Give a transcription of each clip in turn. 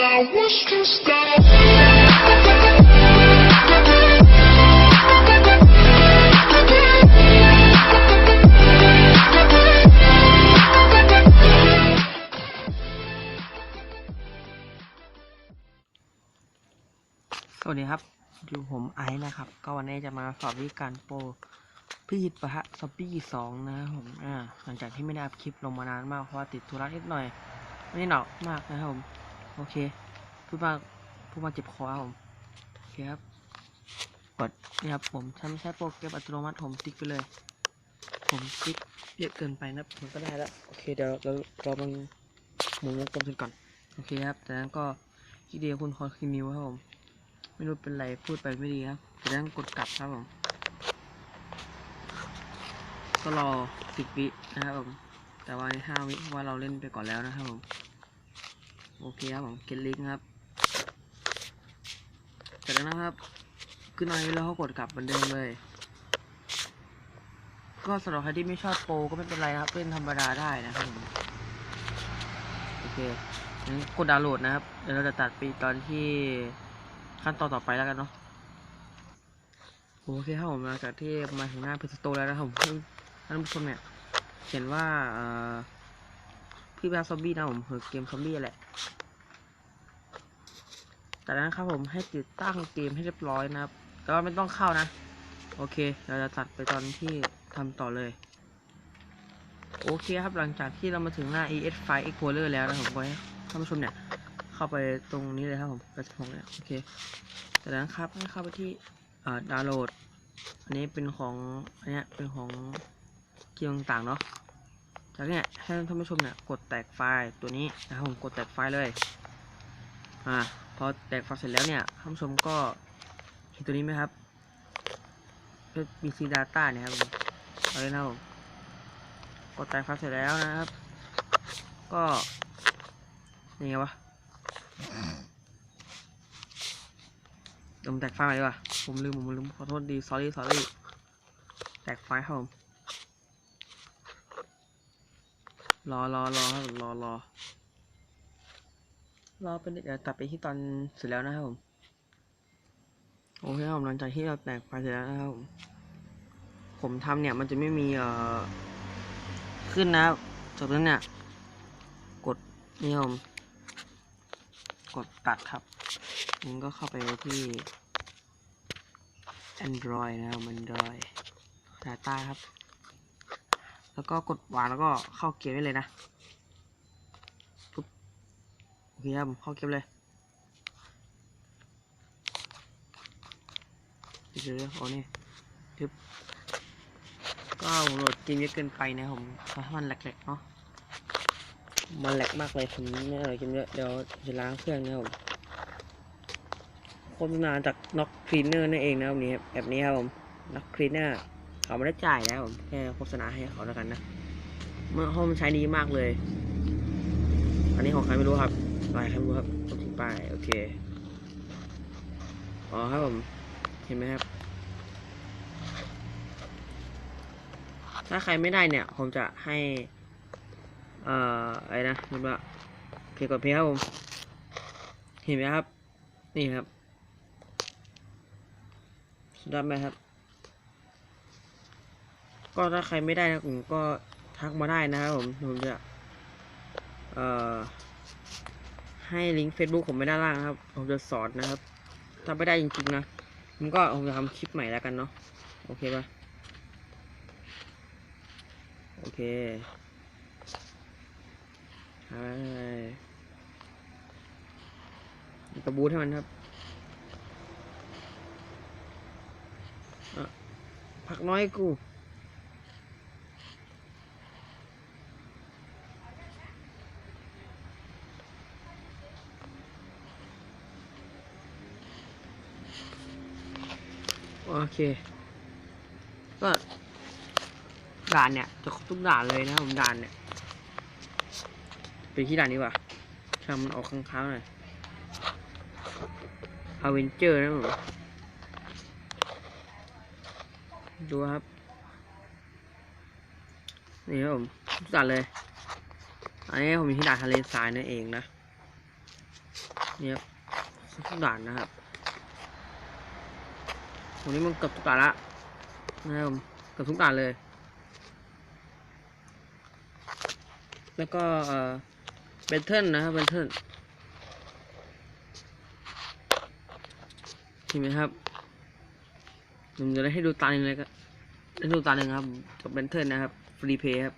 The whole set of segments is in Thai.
I was to stop. สวัสดีครับ อยู่ผมไอซ์นะครับ ก็วันนี้จะมาสอบวิธีการโปรพี่ปะฮะซอปปี้สองนะครับผม อ่า หลังจากที่ไม่ได้อัพคลิปลงมานานมากเพราะว่าติดธุระนิดหน่อย ไม่ได้หนักมากนะครับผม โอเค พูดมาพูดมาเจ็บคอผม โอเคครับ กดนี่ครับผมถ้าไม่ใช่โปรแกรมอัตโนมัติผมติ๊กไปเลย ผมติ๊กเยอะเกินไปนะมันก็ได้แล้ว โอเค เดี๋ยวเราเรามันหมุนวงกลมกันก่อน โอเคครับจากนั้นก็ทีเดียวคุณคอนคินิวครับผม ไม่รู้เป็นไร พูดไปไม่ดีครับจะต้องกดกลับครับผม ก็รอสิบวินะครับผม แต่ว่าในห้าวิเพราะว่าเราเล่นไปก่อนแล้วนะครับผม โอเคครับผมเกลิกครับจากนั้นนะครับขึ้นมาแล้วเขากดกลับเหมือนเดิมเลย ก็สำหรับใครที่ไม่ชอบโปรก็ไม่เป็นไรนะครับเล่นธรรมดาได้นะครับผมโอเคงั้นกดดาวน์โหลดนะครับเดี๋ยวเราจะตัดไปตอนที่ขั้นตอนต่อไปแล้วกันเนาะโอเคครับผมหลังจากที่มาถึงหน้าเพจสโตแล้วนะครับผมท่านผู้ชมเนี่ยเขียนว่าเอ่อ พี่แบาซอมบี้นะผมคือเกมซอมบี้แหละจากนั้นครับผมให้ติดตั้งเกมให้เรียบร้อยนะครับ แต่ว่าไม่ต้องเข้านะ โอเค เราจะตัดไปตอนที่ทำต่อเลย โอเคครับหลังจากที่เรามาถึงหน้า ES File Explorer แล้วนะผมก็ให้ท่านผู้ชมเนี่ย เข้าไปตรงนี้เลยครับผมกระชงเนี่ยโอเคจากนั้นครับให้เข้าไปที่ดาวน์โหลด อันนี้เป็นของอันเนี้ยเป็นของเกมต่างๆเนาะ จากเนี้ยให้ท่านผู้ชมเนี่ยกดแตกไฟล์ตัวนี้นะครับผมกดแตกไฟล์เลยอ่าพอแตกไฟล์เสร็จแล้วเนี่ยท่านผู้ชมก็เห็นตัวนี้ไหมครับเป็น BC Data เนี่ยครับผมเอาเลยนะครับผมกดแตกไฟล์เสร็จแล้วนะครับ ก็นี่ไงวะผมแตกไฟล์ใหม่ดีกว่าผมลืมผมลืมขอโทษดี sorry sorry แตกไฟล์ครับผม รอรอรอครับรอรอรอเป็นเดี๋ยวตัดไปที่ตอนเสร็จแล้วนะครับผมโอเคครับผมหลังจากที่เราแตกไฟเสร็จแล้วนะครับผมผมทำเนี่ยมันจะไม่มีเอ่อขึ้นนะครับจบแล้วเนี่ย กดนี่ครับผมกดตัดครับมันก็เข้าไปที่ Android นะครับ Android Data ครับ แล้วก็กดวางแล้วก็เข้าเกมได้เลยนะปุ๊บโอเคครับผมเข้าเกมเลยเดี๋ยวโอ้นี่ทึบก็ผมโหลดเกมเยอะเกินไปนะผมมันแหลกๆเนาะมันแหลกมากเลยผมไม่อร่อยกินเยอะเดี๋ยวจะล้างเครื่องนะผมโฆษณาจากน็อกคลีนเนอร์นั่นเองนะครับนี่ครับแบบนี้ครับผมน็อกคลีนเนอร์ เขาไม่ได้จ่ายนะผมแค่โฆษณาให้เขาแล้วกันนะเมื่อห้องมันใช้ดีมากเลย อันนี้ของใครไม่รู้ครับลายใครไม่รู้ครับกดทิ้งไปโอเคอ๋อครับผมเห็นไหมครับ ถ้าใครไม่ได้เนี่ย ผมจะให้ เอ่ออะไรนะมันว่าโอเคกดเพลย์ครับผม เห็นไหมครับ นี่ครับสุดยอดไหมครับ ก็ถ้าใครไม่ได้นะผมก็ทักมาได้นะครับผมผมจะเอ่อให้ลิงก์ Facebook ผมไม่ด้านล่างครับ ผมจะสอนนะครับ ถ้าไม่ได้จริงๆนะผมก็ผมจะทำคลิปใหม่แล้วกันเนาะโอเคปะโอเคกระบูทให้มันครับอะผักน้อยกู เค ก็ด่านเนี่ยจะทุกด่านเลยนะผมด่านเนี่ยไปที่ด่านนี้ว่ะทำมันออกข้างๆหน่อยอเวนเจอร์นะผมดูครับ นี่ครับผมด่านเลย อันนี้ผมอยู่ที่ด่านทะเลทรายนั่นเองนะ เนี่ยครับทุกด่านนะครับ วันนี้มันเกือบทุกด่านละนะครับผมเกือบทุกด่านเลย แล้วก็เอ่อเบนเทิลนะครับเบนเทิลเห็นไหมครับผมจะได้ให้ดูตาหนึ่งเลยก็ได้ดูตาหนึ่งครับกับเบนเทิลนะครับฟรีเพย์ครับ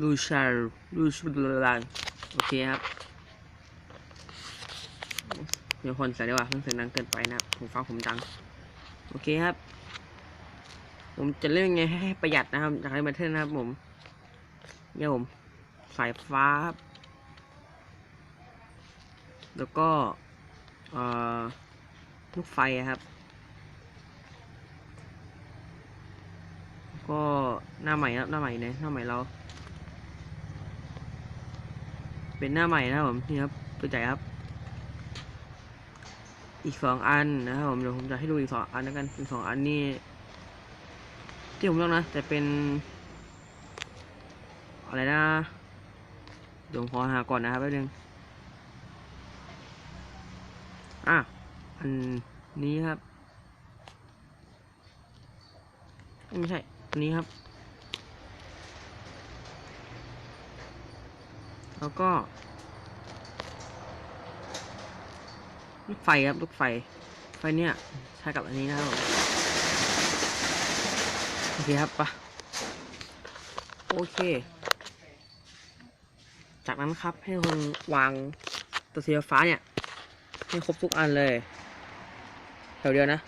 ลูชาร์ลูชาร์โอเคครับ เดี๋ยวคนใส่ดีว่าเพิ่งเสียงดังเกินไปนะผมฟังผมดัง โอเคครับ ผมจะเล่นยังไงให้ประหยัดนะครับจากให้บันเทิงนะครับผมเนี่ยผมสายฟ้าครับแล้วก็ลูกไฟครับ ก็หน้าใหม่ครับหน้าใหม่เนี่ยหน้าใหม่เรา เป็นหน้าใหม่นะผมนี่ครับตัวใจครับ อีกสองอันนะครับผมเดี๋ยวผมจะให้ดูอีกสองอันแล้วกันอีกสองอันนี่ที่ผมเลือกนะแต่เป็น อะไรนะเดี๋ยวผมขอหาก่อนนะครับแป๊บนึงอะอันนี้ครับไม่ใช่อันนี้ครับ แล้วก็ ลูกไฟครับลูกไฟ ไฟเนี่ยใช้กับอันนี้นะครับผมโอเคครับปะโอเค จากนั้นครับให้คนวางตัวสีฟ้าเนี่ย ให้ครบทุกอันเลยแถวเดียวนะ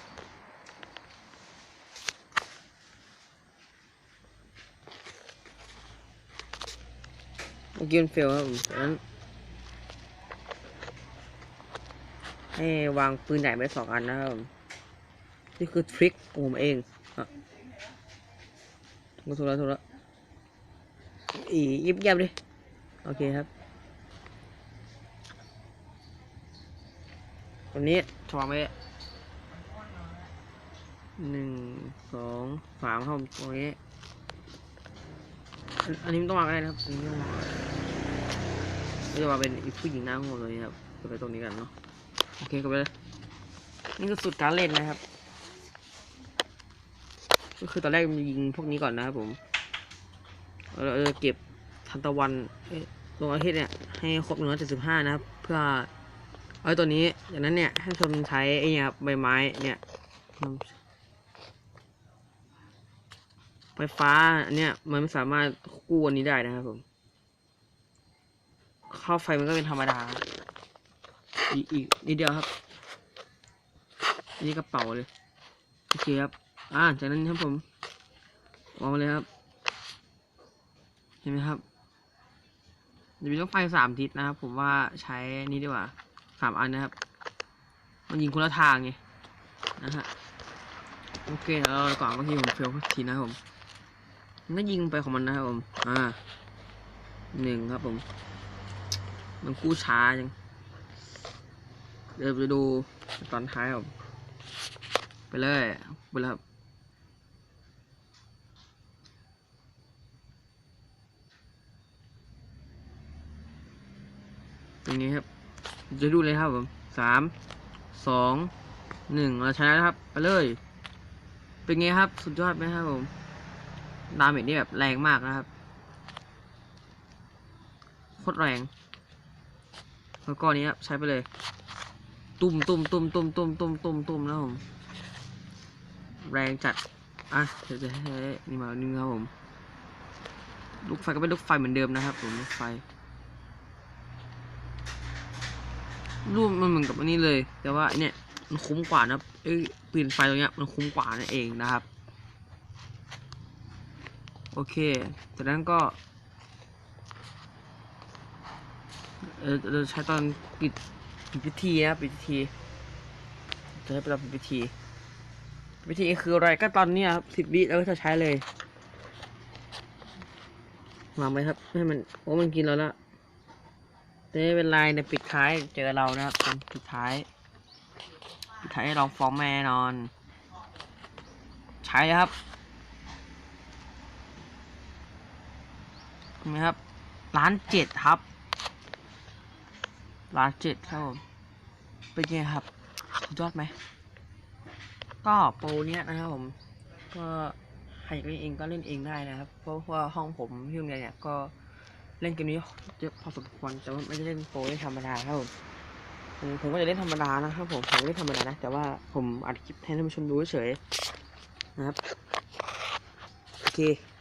เมื่อกี้มันเฟลครับผมนั้น ให้วางปืนใหญ่ไปสองอันนะครับนี่คือทริคของผมเองอะถูกแล้วถูกแล้วอียิบยับดิ โอเคครับวันนี้ทวางไว้หนึ่งสองสามครับตรงนี้อันอันนี้ต้องวางก็ได้นะครับอันนี้ต้องวางจะวางเป็นผู้หญิงหน้าโง่เลยครับก็ไปตรงนี้กันเนาะ โอเคก็ไปเลยนี่คือสุดการเล่นนะครับ ก็คือตอนแรกมันยิงพวกนี้ก่อนนะครับผมเราจะเก็บทันตะวันเอ้ยดวงอาทิตย์เนี่ยให้ครบหนึ่งร้อยเจ็ดสิบห้านะครับ เพื่อเอาไอ้ตัวนี้อย่างนั้นเนี่ยให้ชนใช้ไอ้เนี่ยครับใบไม้เนี่ยไฟฟ้าอันเนี่ยมันไม่สามารถกู้อันนี้ได้นะครับผม เข้าไฟมันก็เป็นธรรมดา อีกอีกนิดเดียวครับ อันนี้กระเป๋าเลย โอเคครับ อ่า จากนั้นครับผมวางเลยครับ เห็นไหมครับจะมีต้องไฟสามทิศนะครับ ผมว่าใช้นี้ดีกว่าสามอันนะครับ มันยิงคนละทางไงนะฮะโอเคแล้วเราก่อนเมื่อกี้ผมเฟลทีนะผมมันก็ยิงไปของมันนะครับผม อ่าหนึ่งครับผม มันกู้ช้าจัง เดี๋ยวไปดูตอนท้ายครับไปเลยไปเลยครับอย่างนี้ครับ จะดูเลยครับผมสามสองหนึ่งเราชนะแล้วครับ ไปเลย เป็นไงครับ สุดยอดไหมครับผมดาเมจนี่แบบแรงมากนะครับโคตรแรง แล้วก็นี้ครับ ใช้ไปเลย ตุ่มตุ่มตุ่มตุ่มตุ่มตุ่มตุ่มตุ่มแล้วผมแรงจัด อะเดี๋ยวจะให้นี่มาหนึ่งครับผมลูกไฟก็เป็นลูกไฟเหมือนเดิมนะครับ ผมลูกไฟรูปมันเหมือนกับอันนี้เลย แต่ว่าเนี่ยมันคุ้มกว่านะครับเอ้ปืนไฟตรงเนี้ยมันคุ้มกว่านั่นเองนะครับ โอเคจากนั้นก็เออเราใช้ตอนปิด ปิดพิธีนะครับปิดพิธีจะให้เราปิดพิธีพิธีคืออะไรก็ตอนนี้ครับสิบวิแล้วก็จะใช้เลยวางไว้ครับให้มันโอ้มันกินเราล้วแต่ไม่เป็นไรในปิดท้ายเจอเรานะครับตอนปิดท้ายปิดท้ายให้ลองฟ้องแม่แน่นอน ใช้ครับเห็นไหมครับล้านเจ็ดครับ ล้านเจ็ดครับผมเป็นไงครับยอดไหม ก็โปรเนี้ยนะครับผมก็ใครอยากเล่นเองก็เล่นเองได้นะครับ เพราะว่าห้องผมที่โรงเรียนเนี่ยก็เล่นเกมนี้เยอะพอสมควรแต่ว่าไม่ได้เล่นโปรเล่นธรรมดาครับผมผมก็จะเล่นธรรมดานะครับผมผมเล่นธรรมดานะแต่ว่าผมอัดคลิปให้ท่านผู้ชมดูเฉยนะครับโอเค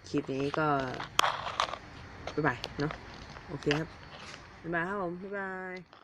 คลิปนี้ก็บ๊ายบายเนาะโอเคครับบ๊ายบายครับผมบ๊ายบาย